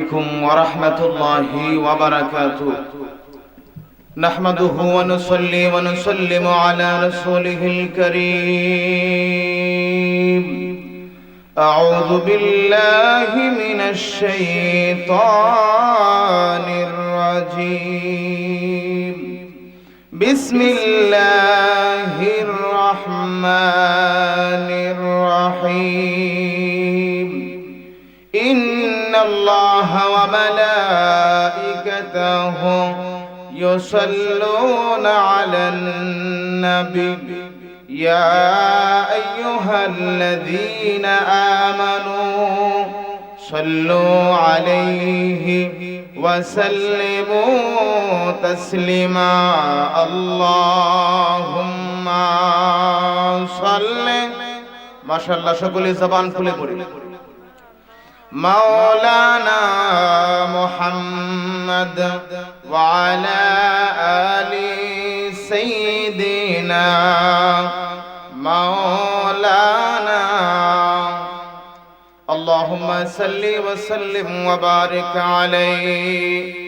عليكم ورحمة الله وبركاته. نحمده ونصلي ونسلم على رسوله الكريم. أعوذ بالله من الشيطان الرجيم. بسم الله الرحمن الرحيم. وملائكته يصلون على النبي يا أيها الذين آمنوا صلوا عليه وسلموا تسليما اللهم صل ما شاء الله সকলে জবান খুলে পড়ি مولانا محمد وعلى آل سيدنا مولانا اللهم صل وسلم وبارك عليه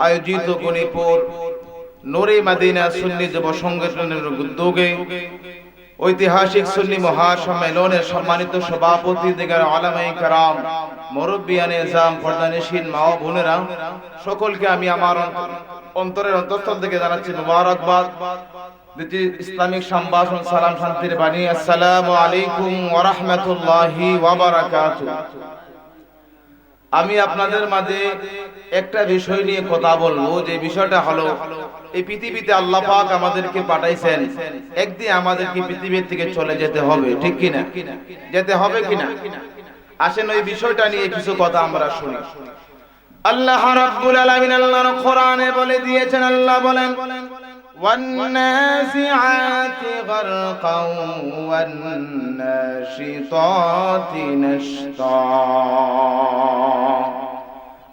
আয়োজিত গণিপুর নুরে মাদিনা সুন্নি যুব সংগঠনের উদ্যোগে ঐতিহাসিক সুন্নি মহাসম্মেলনের সম্মানিত সভাপতি দিগার আলামাই কারাম মুরব্বিয়ানে জাম ফরদানিসীন মা ও বোনেরা, সকলকে আমি আমার অন্তরের অন্তঃস্থল থেকে জানাচ্ছি মুবারকবাদ। দিচ্ছি ইসলামিক সম্ভাষণ সালাম শান্তির বাণী। আসসালামু আলাইকুম ওয়া রাহমাতুল্লাহি ওয়া বারাকাতুহু। আমি আপনাদের মাঝে একটা বিষয় নিয়ে কথা বলব, যে বিষয়টা হলো, এই পৃথিবীতে আল্লাহ পাক আমাদেরকে পাঠাইছেন, একদিন আমাদেরকে পৃথিবীর থেকে চলে যেতে হবে, ঠিক কিনা? যেতে হবে কিনা? আসেন ওই বিষয়টা নিয়ে কিছু কথা আমরা শুনি। আল্লাহ রাব্বুল আলামিন আল্লাহর কোরআনে বলে দিয়েছেন, আল্লাহ বলেন والنازعات غرقا والناشطات نشطا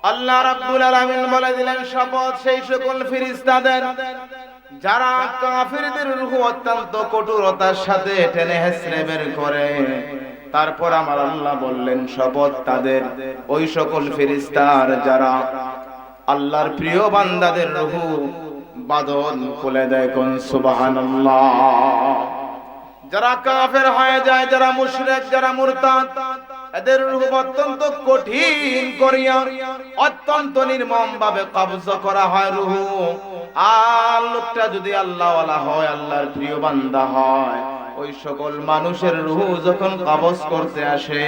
আল্লাহ রাব্বুল আলামিন বলে দিলেন শপথ সেই সকল ফেরেশতাদের যারা কাফিরদের রূহ অত্যন্ত কঠোরতার সাথে টেনে হেসড়ে বের করে তারপর আমার আল্লাহ বললেন শপথ তাদের ওই সকল ফেরেশতার যারা আল্লাহর প্রিয় বান্দাদের রূহ বাদন খুলে দেয় কোন সুবহানাল্লাহ। যারা কাফের হয়ে যায়, যারা মুশরিক, যারা মুরতাদ, এদের রূপ অত্যন্ত কঠিন করিয়া অত্যন্ত নির্মম ভাবে কবজ করা হয় রুহ। আর লোকটা যদি আল্লাহওয়ালা হয়, আল্লাহর প্রিয় বান্দা হয় ওই সকল মানুষের রুহ যখন কবজ করতে আসে,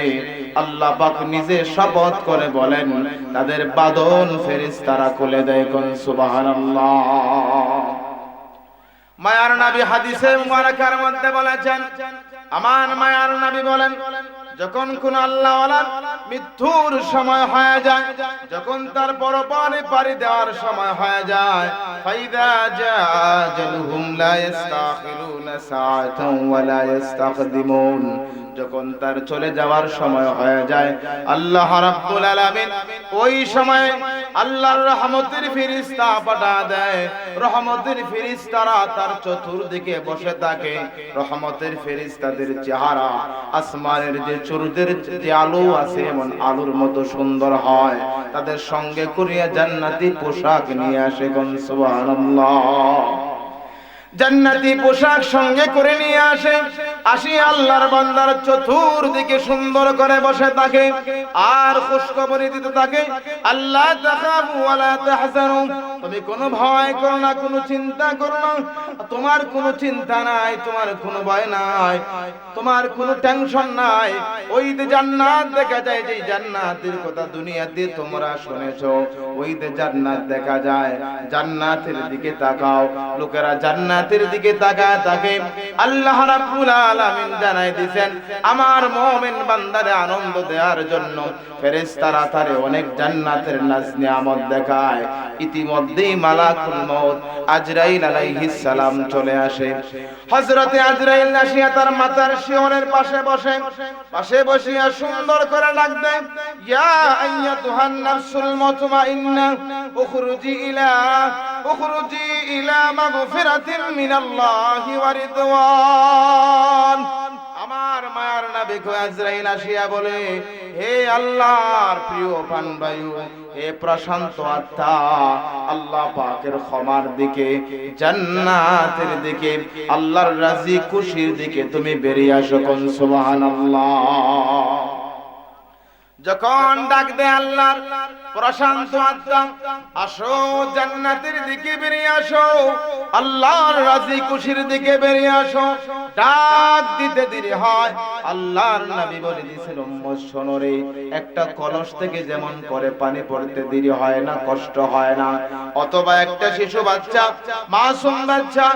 আল্লাহ পাক নিজে শপথ করে বলেন, তাদের বাদন ফেরিস তারা খুলে দেয় কোন সুবহানাল্লাহ। মায়ার নবী হাদিসে মুবারাকার মধ্যে বলেছেন, আমার মায়ার নবী বলেন যখন কোন আল্লাহ মৃত্যুর সময় হয়ে যায়, যখন তার পরপারে পারি দেওয়ার সময় হয়ে যায়, ফাইদা জাজলহুম লা ইস্তাখিরুনা সাআতান ওয়া লা ইস্তাকদিমুন। যখন তার চলে যাওয়ার সময় হয়ে যায়, আল্লাহ রাব্বুল আলামিন ওই সময় আল্লাহর রহমতের ফেরেশতা পাঠা দেয়। রহমতের ফেরেশতারা তার চতুর্দিকে বসে থাকে। রহমতের ফেরেশতাদের চেহারা, আসমানের যে চুরুদের যে আলো আছে, এমন আলোর মতো সুন্দর হয়। তাদের সঙ্গে করিয়া জান্নাতি পোশাক নিয়ে আসে কোন সুবহানাল্লাহ। জান্নাতি পোশাক সঙ্গে করে নিয়ে আসে। আসি আল্লাহর বান্দার চতুর্দিকে সুন্দর করে বসে থাকে, আর খুশখবরি দিতে থাকে আল্লাহ তাখাফু ওয়ালা তাহজানু। তুমি কোনো ভয় করো না, কোনো চিন্তা করো না, তোমার কোনো চিন্তা নাই, তোমার কোনো ভয় নাই, তোমার কোনো টেনশন নাই। ওই যে জান্নাত দেখা যায় যে জান্নাতের কথা দুনিয়াতে তোমরা শুনেছো, ওই যে জান্নাত দেখা যায়, জান্নাতের দিকে তাকাও। লোকেরা জান্নাতের দিকে তাকায় থাকে। আল্লাহ রাব্বুল আলামিন জানাই দিবেন আমার মুমিন বান্দারে আনন্দ দেওয়ার জন্য ফেরেশতারা তারে অনেক জান্নাতের নাজ নিয়ামত দেখায়। ইতিমধ্যেই মালাকুল মউত আজরাইল আলাইহিস সালাম চলে আসে। হযরতে আজরাইল আসিয়া তার মাথার শিয়রের পাশে বসে। পাশে বসিয়া সুন্দর করে ডাক ইয়া আইয়াতুহান নাফসুল মুতমাইন্না, উখরুজি ইলা উখরুজি ইলা মাগফিরাতিন মিনাল্লাহি ওয়া রিদওয়ান আমার মায়ার নবী আজরাইল আসিয়া বলে, হে আল্লাহর প্রিয় পানবায়ু, হে প্রশান্ত আত্মা, আল্লাহ পাকের ক্ষমার দিকে, জান্নাতের দিকে, আল্লাহর রাজি খুশির দিকে তুমি বেরিয়ে আসো কোন সুবহানাল্লাহ। যখন ডাক দে আল্লাহর প্রশান্ত আত্মা, আসো জান্নাতের দিকে বেরিয়ে আসো, আল্লাহর রাজি খুশির দিকে বেরিয়ে আসো। ডাক দিতে দেরি হয়। আল্লাহর নবী বলে দিয়েছিল উম্মত, শোনো রে, একটা কলস থেকে যেমন করে পানি পড়তে দেরি হয় না, কষ্ট হয় না। অথবা একটা শিশু বাচ্চা, মাসুম বাচ্চা,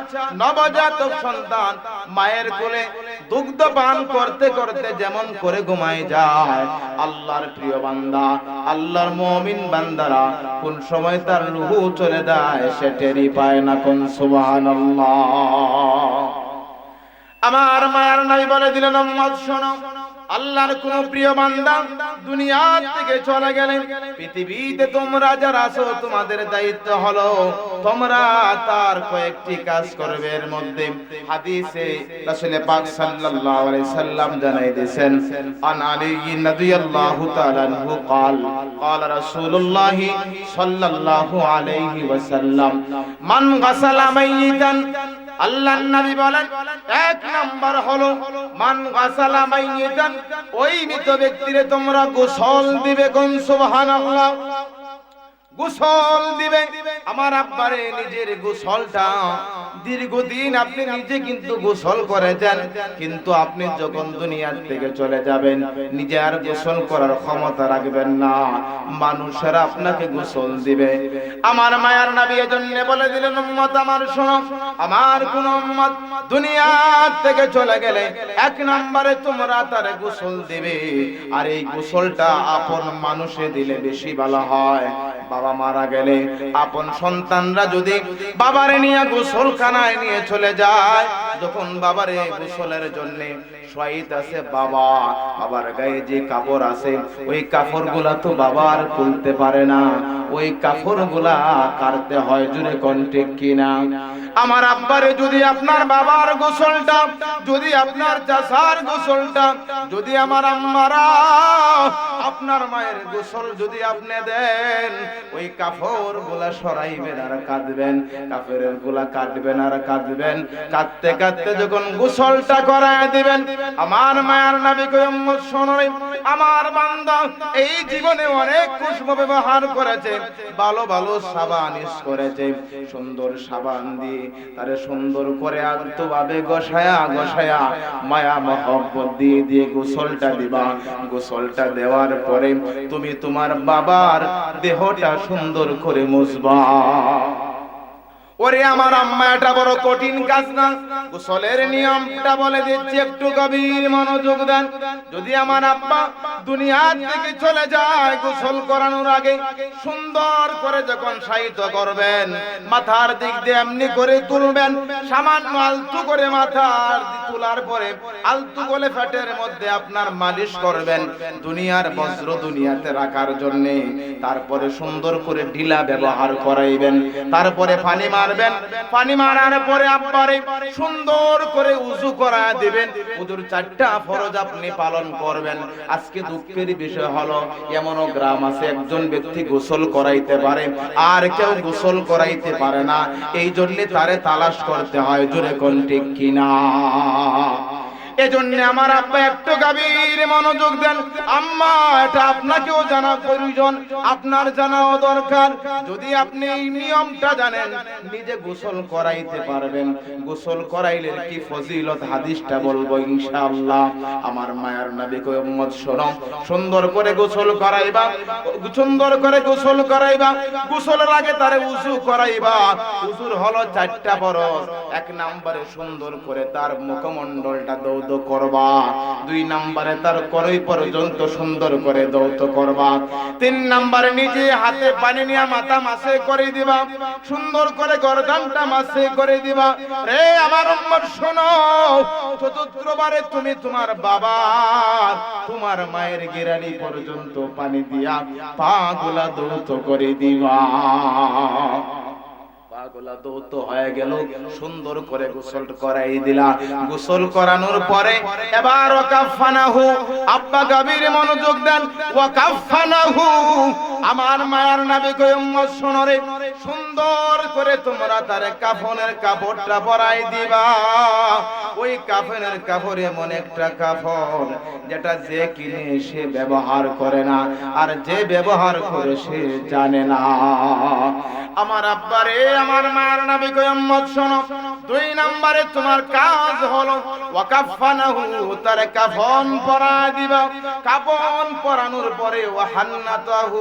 নবজাতক সন্তান, মায়ের কোলে দুগ্ধ পান করতে করতে যেমন করে ঘুমায় যায়। আল্লাহর প্রিয় বান্দা, আল্লাহর মুমিন বান্দারা, কোন সময় তার রুহু চলে যায়, সে টেরি পায় না কোন, সুবহানাল্লাহ। আমার মায়ার নাই বলে দিলেন উম্মত শোনো আল্লাহর কোন প্রিয় বান্দা দুনিয়া থেকে চলে গেলেন পৃথিবীতে তোমরা যারা আছো তোমাদের দায়িত্ব হলো তোমরা তার কয়েকটি কাজ করবে এর মধ্যে হাদিসে রাসূল পাক সাল্লাল্লাহু আলাইহি সাল্লাম জানাই দিয়েছেন আন আলী রাদিয়াল্লাহু তাআলা আনহু قال قال رسول الله সাল্লাল্লাহু আলাইহি ওয়াসাল্লাম মান গাসালা মাইয়িতান আল্লাহর নবী বলেন, এক নাম্বার হলো, মান গাসালা মাইয়িতান, ওই মৃত ব্যক্তিরে তোমরা গোসল দিবে কোন সুবহানাল্লাহ। গোসল দিবে। আমার আব্বারে নিজের গোসলটা দীর্ঘদিন আপনি নিজে কিন্তু গোসল করেছেন, কিন্তু আপনি যখন দুনিয়ার থেকে চলে যাবেন, নিজে আর গোসল করার ক্ষমতা রাখবেন না। মানুষেরা আপনাকে গোসল দিবে। আমার মায়ার নাবি এজন্য বলে দিলেন, উম্মত আমার শোনো, আমার কোন উম্মত দুনিয়ার থেকে চলে গেলে এক নম্বরে তোমরা তারে গোসল দিবে। আর এই গোসলটা আপন মানুষে দিলে বেশি ভালো হয়। বাবা মারা গেলে আপন সন্তানরা যদি বাবারে নিয়ে গোসলখানায় নিয়ে চলে যায়, যখন বাবারে গোসলের জন্য শহীদ আছে বাবা, বাবার গায়ে যে কাপড় আছে, ওই কাপড়গুলা তো বাবা আর খুলতে পারে না। ওই কাপড়গুলা কাটতে হয় জুড়ে কন্টেক কিনা? আমার আব্বারে যদি আপনার বাবার গোসলটা, যদি আপনার চাষার গোসলটা, যদি আমার আম্মারা, আপনার মায়ের গোসল যদি আপনি দেন, ওই কাপড়গুলা সরাইবেন আর কাঁদবেন কাপড়েরগুলা কাটবেন আর কাঁদবেন। কাঁদতে কাঁদতে যখন গোসলটা করায় দিবেন আমার মায়ের নাবি কয়ম্মত শোনরে আমার বান্দা এই জীবনে অনেক পুষ্প ব্যবহার করেছে, ভালো ভালো সাবান ইউজ করেছে, সুন্দর সাবান দিয়ে তারে সুন্দর করে আলতো ভাবে গসায়া গসায়া মায়া মহব্বত দিয়ে দিয়ে গোসলটা দিবা। গোসলটা দেওয়ার পরে তুমি তোমার বাবার দেহটা সুন্দর করে মুছবা। ওরে আমার আম্মা এটা বড় কঠিন কাজ না। গোসলের নিয়মটা বলে দিচ্ছি, একটু গভীর মনোযোগ দেন। যদি আমার আব্বা দুনিয়া থেকে চলে যায় গোসল করানোর আগে, সুন্দর করে যখন সাহিত্য করবেন, মাথার দিক দিয়ে এমনি করে তুলবেন, সামান্য আলতু করে মাথার তোলার পরে আলতু গলে ফ্যাটের মধ্যে আপনার মালিশ করবেন দুনিয়ার বজ্র দুনিয়াতে রাখার জন্য। তারপরে সুন্দর করে ঢিলা ব্যবহার করাইবেন। তারপরে পানি মারবেন পানি মারার পরে আপনারে সুন্দর করে উজু করা দিবেন। উজুর চারটা ফরজ আপনি পালন করবেন। আজকে দুঃখের বিষয় হলো, এমনও গ্রাম আছে, একজন ব্যক্তি গোসল করাইতে পারে, আর কেউ গোসল করাইতে পারে না। এই জন্য তারে তালাশ করতে হয়, জোরে কোন ঠিক কিনা? এজন্য আমার আব্বা একটু গাভীর মনোযোগ দেন। আম্মা, এটা আপনাকেও জানা প্রয়োজন, আপনার জানাও দরকার। যদি আপনি এই নিয়মটা জানেন, নিজে গোসল করাইতে পারবেন। গোসল করাইলে কি ফজিলত হাদিসটা বলব ইনশাআল্লাহ? আমার মায়ার নবী কই উম্মত, শোনো, সুন্দর করে গোসল করাইবা, সুন্দর করে গোসল করাইবা, গোসলের আগে তারে উজু করাইবা। উজুর হলো চারটা বরস এক নম্বরে সুন্দর করে তার মুখমণ্ডলটা দৌদ করবা। দুই নম্বরে তার করই পর্যন্ত সুন্দর করে দৌত করবা। তিন নম্বরে নিজে হাতে পানি নিয়ে মাথা মাসে করে দিবা। সুন্দর করে গরদানটা মাসে করে দিবা। রে আমার উম্মত, শোনো। চতুর্থবারে তুমি তোমার বাবা তোমার মায়ের গিরানি পর্যন্ত পানি দিয়া পা গুলা দৌত করে দিবা। গুলা দৌত হয়ে গেল সুন্দর করে গোসল করাই দিলা। গোসল করানোর পরে এবার ওয়াকাফানাহু আব্বা গাবির মনোযোগ দেন ওয়াকাফানাহু আমার মায়ার নবী উম্মত সুন্দর করে তোমরা তার কাফনের কাপড়টা পরাই দিবা। ওই কাফনের কাপড় এমন একটা কাফন যেটা যে কিনে সে ব্যবহার করে না, আর যে ব্যবহার করে সে জানে না। আমার আব্বারে, আমার মায়ের নবী কই, উম্মত, শোনো। দুই নম্বরে তোমার কাজ হলো ওয়াকাফানাহু তার কাফন পরা দিবা। কাফন পরানোর পরে ওয়াহান্নাতাহু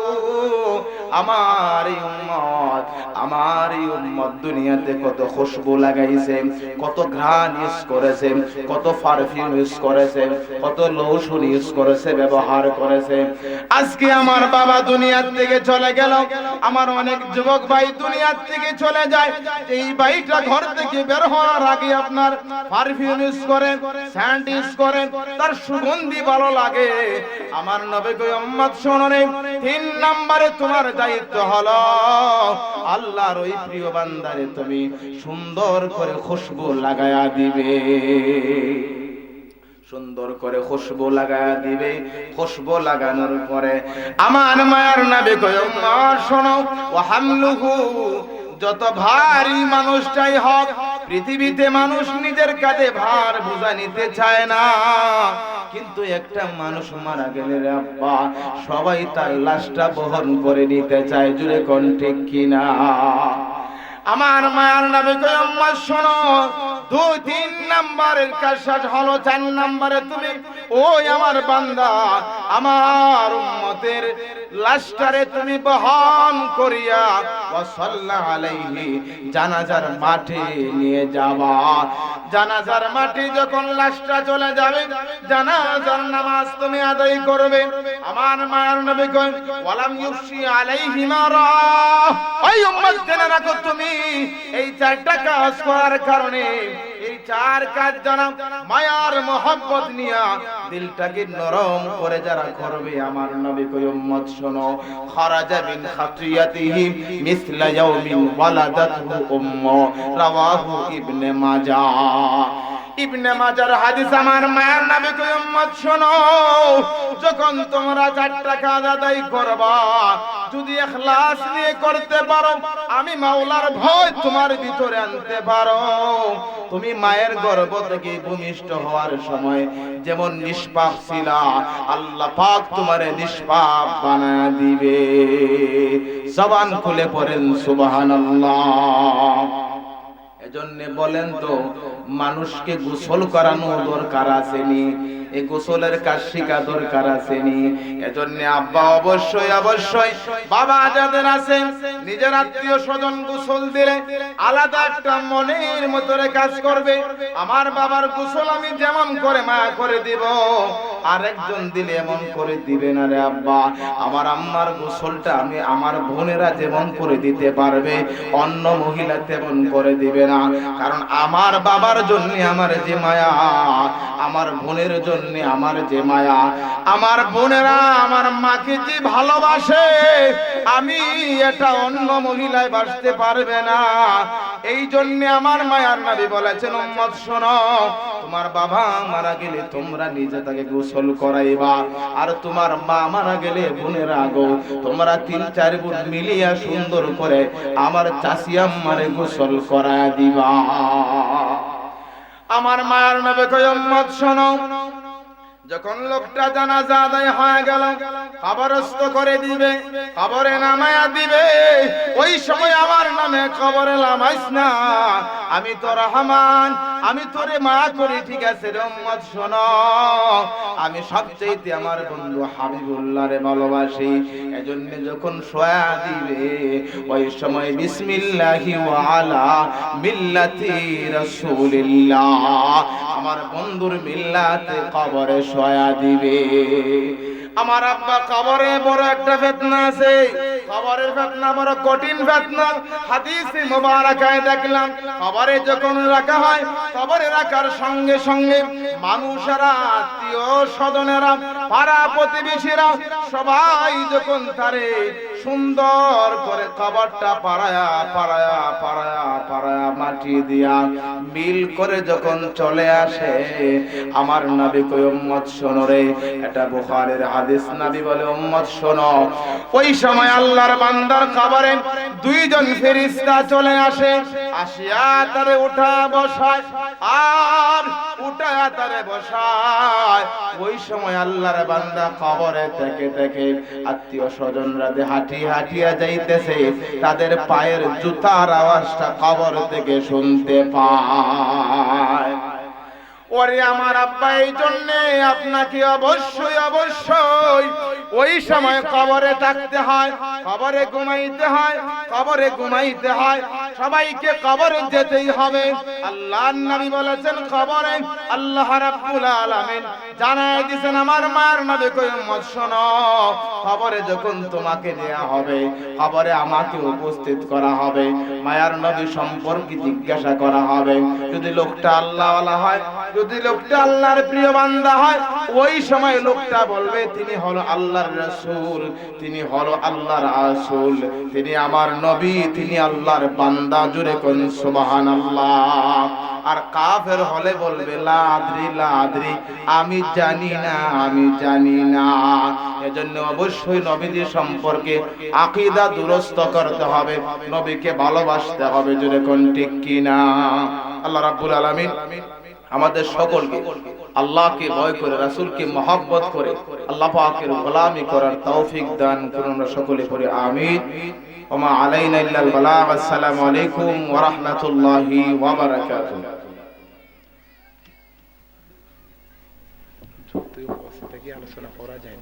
আমার উম্মত আমার উম্মত দুনিয়াতে কত খুশবু লাগাইছে, কত ঘ্রাণ ইউজ করেছে, কত পারফিউম ইউজ করেছে, কত ইউজ করেছে, ব্যবহার করেছে। আজকে আমার বাবা দুনিয়ার থেকে চলে গেল, আমার অনেক যুবক ভাই দুনিয়ার থেকে চলে যায়, এই ভাইটা ঘর থেকে বের হওয়ার আগে আপনার পারফিউম ইউজ করেন স্যান্ড ইউজ করেন তার সুগন্ধি ভালো লাগে। আমার নবে কই, উম্মত, শোনো তিন নম্বরে তোমার দায়িত্ব হলো, আল্লাহর ওই প্রিয় বান্দারে তুমি সুন্দর করে খুশবু লাগায়া দিবে। সুন্দর করে খুশবু লাগায়া দিবে। খুশবু লাগানোর পরে আমার মায়ার নাবে কয় মা শোনো ও হামলুহু যত ভারী মানুষটাই হোক পৃথিবীতে মানুষ নিজের কাজে ভার বোঝা নিতে চায় না। কিন্তু একটা মানুষ মারা গেলে আব্বা, সবাই তার লাশটা বহন করে নিতে চায়। জুড়ে কণ্ঠে কিনা? আমার মায়ার নামে কয়, আম্মা শোনো দুই তিন নাম্বারের কাজ হলো চার নাম্বারে তুমি। ওই আমার বান্দা, আমার উম্মতের লাশটারে তুমি বহন করিয়া ওয়াসাল্লা আলাইহি জানাজার মাঠে নিয়ে যাবা। জানাজার মাঠে যখন লাশটা চলে যাবে, জানাজার নামাজ তুমি আদায় করবে। আমার মায়ের নবী কই ওয়ালাম ইউসি আলাইহি মারা ওই উম্মত জেনে রাখো তুমি, এই চারটা কাজ করার কারণে, এই চার কাজ জানা মায়ার মোহব্বত নিয়া দিলটাকে নরম করে যারা করবে, আমার নবী কই উম্মত শোনো, খারাজা মিন খাতিয়াতিহি মিসলা ইয়াউমিন ওয়ালাদাতহু উম্মু, রাওয়াহু ইবনে মাজাহ ইবনে মাজার হাদিস আমার মায়ের নামে কই উম্মত শোনো। যখন তোমরা চারটা কাজ আদায় করবা, যদি ইখলাস নিয়ে করতে পারো, আমি মাওলার ভয় তোমার ভিতরে আনতে পারো। তুমি মায়ের গর্ভ থেকে ভূমিষ্ঠ হওয়ার সময় যেমন নিষ্পাপ ছিলা, আল্লাহ পাক তোমারে নিষ্পাপ বানায় দিবে। জবান খুলে পড়েন, সুবহানাল্লাহ। এজন্য বলেন তো মানুষকে গোসল করানো দরকার আসেনি। এই গোসলের কাজ শিখা দরকার আসেনি। এজন্য আব্বা অবশ্যই অবশ্যই বাবা যাদের আছেন নিজের আত্মীয় স্বজন গোসল দিলে আলাদা একটা মনের মতরে কাজ করবে। আমার বাবার গোসল আমি যেমন করে মায়া করে দিব, আরেকজন দিলে এমন করে দিবে না রে আব্বা। আমার আম্মার গোসলটা আমি আমার বোনেরা যেমন করে দিতে পারবে, অন্য মহিলা তেমন করে দিবে না। কারণ আমার বাবার জন্য আমার যে মায়া, আমার বোনের জন্য আমার যে মায়া, আমার বোনেরা আমার মাকে যে ভালোবাসে, আমি এটা অন্য মহিলায় বাসতে পারবে না। এই জন্য আমার মায়ার নাবি বলেছেন, উম্মত, শোনো, তোমার বাবা মারা গেলে তোমরা নিজে তাকে গোসল করাইবা, আর তোমার মা মারা গেলে বোনেরা গো, তোমরা তিন, চার বোন মিলিয়া সুন্দর করে আমার চাষি আম্মারে গোসল করায় দিবা। আমার মায়ার নবে কয়, উম্মত, শোনো যখন লোকটা জানাজা আদায় হয়ে গেল খবরস্থ করে দিবে খবরে নামায়া দিবে, ওই সময় আমার নামে খবরে নামাইস না। আমি তো রহমান, আমি তোরে মা করি, ঠিক আছে রহমত শোনো। আমি সবচেয়ে আমার বন্ধু হাবিবুল্লাহ রে ভালোবাসি, এজন্য যখন সোয়া দিবে, ওই সময় বিসমিল্লাহি আলা মিল্লাতি রাসূলিল্লাহ। আমার বন্ধুর মিল্লাতে কবরে সোয়া দিবে। আমার আব্বা কবরে বড় একটা ফেতনা আছে। খবরের ফেতনা বড় কঠিন ফেতনা। হাদিসে মোবারকায় দেখলাম খবরে যখন রাখা হয় খবরে রাখার সঙ্গে সঙ্গে মানুষেরা, আত্মীয় স্বজনেরা, পাড়া প্রতিবেশীরা সবাই যখন তারে সুন্দর করে খাবারটা পাড়ায়া পাড়ায়া পাড়ায়া পাড়ায়া মাটি দিয়া মিল করে যখন চলে আসে, আমার নাবি কই উম্মত শোনো রে, এটা বুখারীর হাদিস, নবী বলে, উম্মত শোনো। ওই সময় আল্লাহর বান্দার খবরে দুইজন ফেরেশতা চলে আসে, আসিয়া তারে উঠা বসায়, আর উঠায়া তারে বসায়। ওই সময় আল্লাহর বান্দা কবরে থেকে থেকে আত্মীয় স্বজনরা যে হাঁটি হাঁটিয়া যাইতেছে, তাদের পায়ের জুতার আওয়াজটা কবর থেকে শুনতে পায়। ওরে আমার আব্বা, এই জন্যে আপনাকে অবশ্যই অবশ্যই ওই সময় কবরে থাকতে হয়, কবরে ঘুমাইতে হয়, কবরে ঘুমাইতে হয়। সবাইকে কবরে যেতেই হবে। আল্লাহ নবী বলেছেন কবরে আল্লাহ রাব্বুল আলামিন জানাই দিয়েছেন, আমার মার নবী কই শোনো, কবরে যখন তোমাকে দেয়া হবে, কবরে আমাকে উপস্থিত করা হবে। মায়ার নবী সম্পর্কে জিজ্ঞাসা করা হবে। যদি লোকটা আল্লাহওয়ালা হয় যদি লোকটা আল্লাহর প্রিয় বান্দা হয়, ওই সময় লোকটা বলবে, তিনি হলো আল্লাহর রাসূল, তিনি হলো আল্লাহর আসূল, তিনি আমার নবী, তিনি আল্লাহর বান্দা। জুড়ে কোন সুবহানাল্লাহ। আর কাফের হলে বলবে, লাদ্রি লাদ্রি, আমি জানি না, আমি জানি না। এজন্য অবশ্যই নবীদের সম্পর্কে আকীদা দুরস্ত করতে হবে, নবীকে ভালোবাসতে হবে জুড়ে কোন ঠিক কিনা? আল্লাহ রাব্বুল আলামিন আমাদের সকলকে আল্লাহকে ভয় করে, রাসূলকে মহব্বত করে, আল্লাহ পাকের গোলামি করার তৌফিক দান করুন আমরা সকলে করে আমিন। ওমা আলাইনা ইল্লাল বালাগ, আসসালামু আলাইকুম ওয়া রাহমাতুল্লাহি ওয়া বারাকাতুহু। আলোচনা করা যায়